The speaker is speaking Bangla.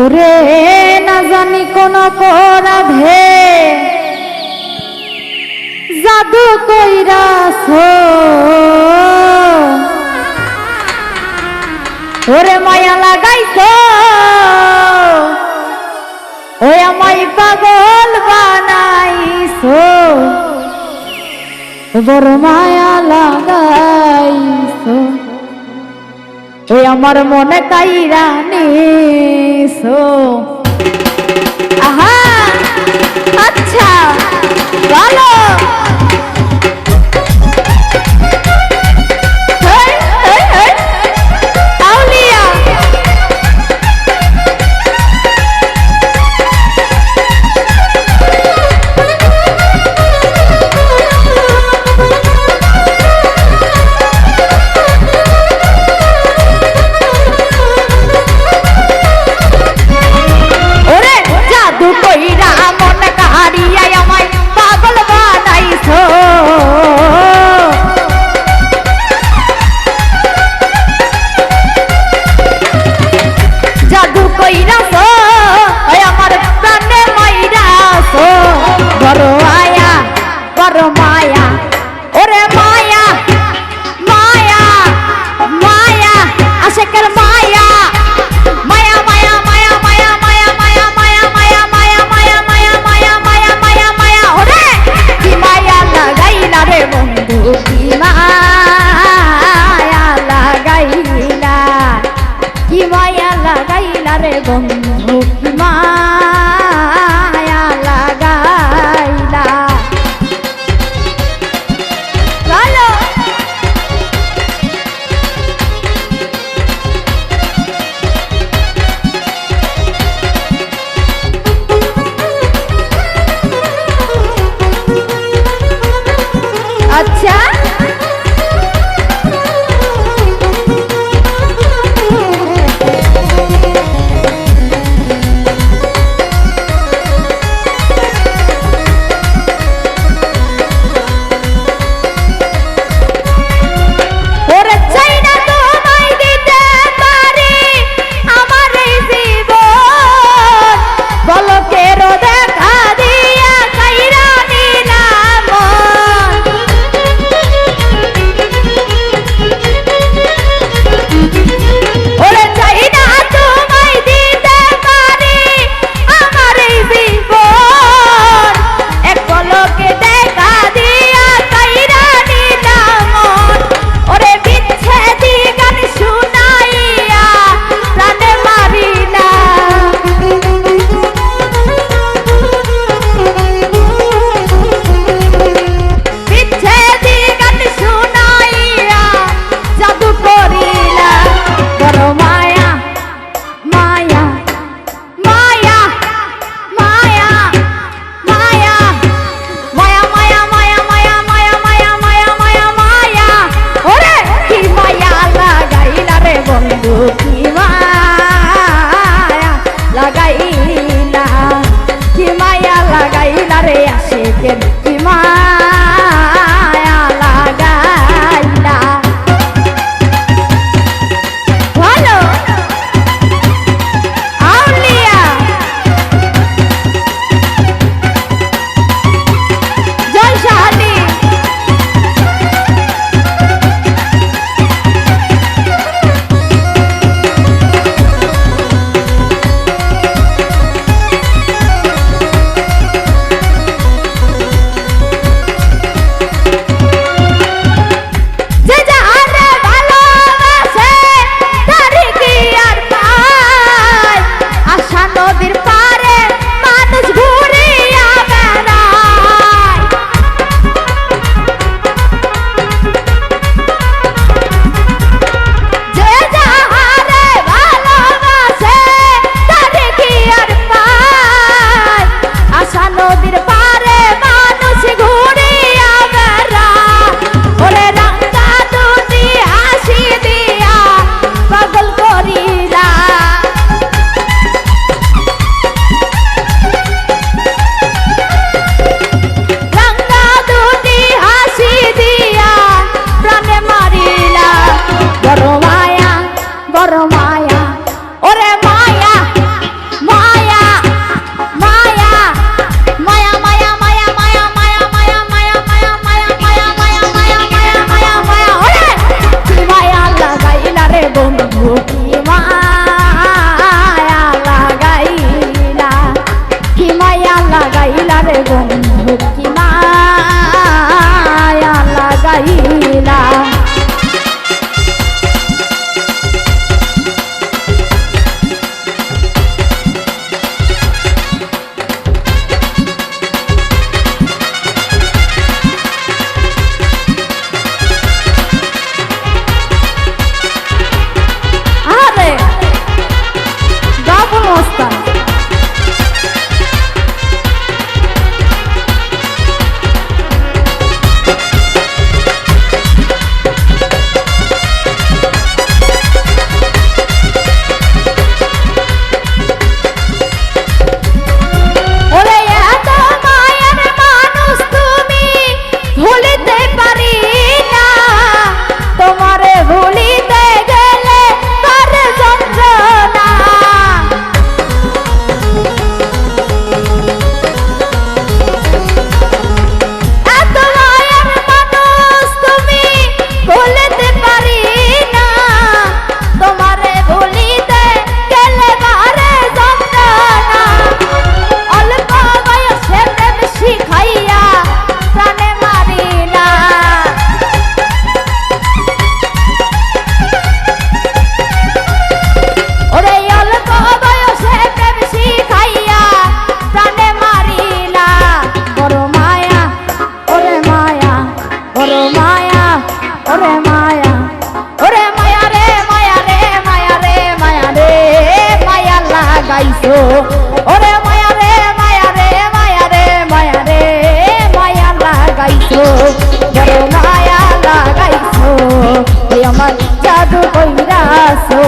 ওরে না জানি কোন অপরাধে। জাদু কইরাছ ওরে মায়া লাগাইছ। ওই আমায় পাগল বানাইছ। বড় মায়া লাগাইছ। ওই আমার মনে কাইরা নিছো। আহা আচ্ছা বলো। লাগাইলা রে বন্ধু মা। তোর মায়া ওরে মায়া মায়া মায়া মায়া মায়া মায়া মায়া মায়া মায়া মায়া মায়া মায়া মায়া মায়া মায়া মায়া মায়া মায়া ওরে মায়া লাগাইলা রে বন্ধু বড় মায়া লাগাইছো আমার জাদু কইরাছো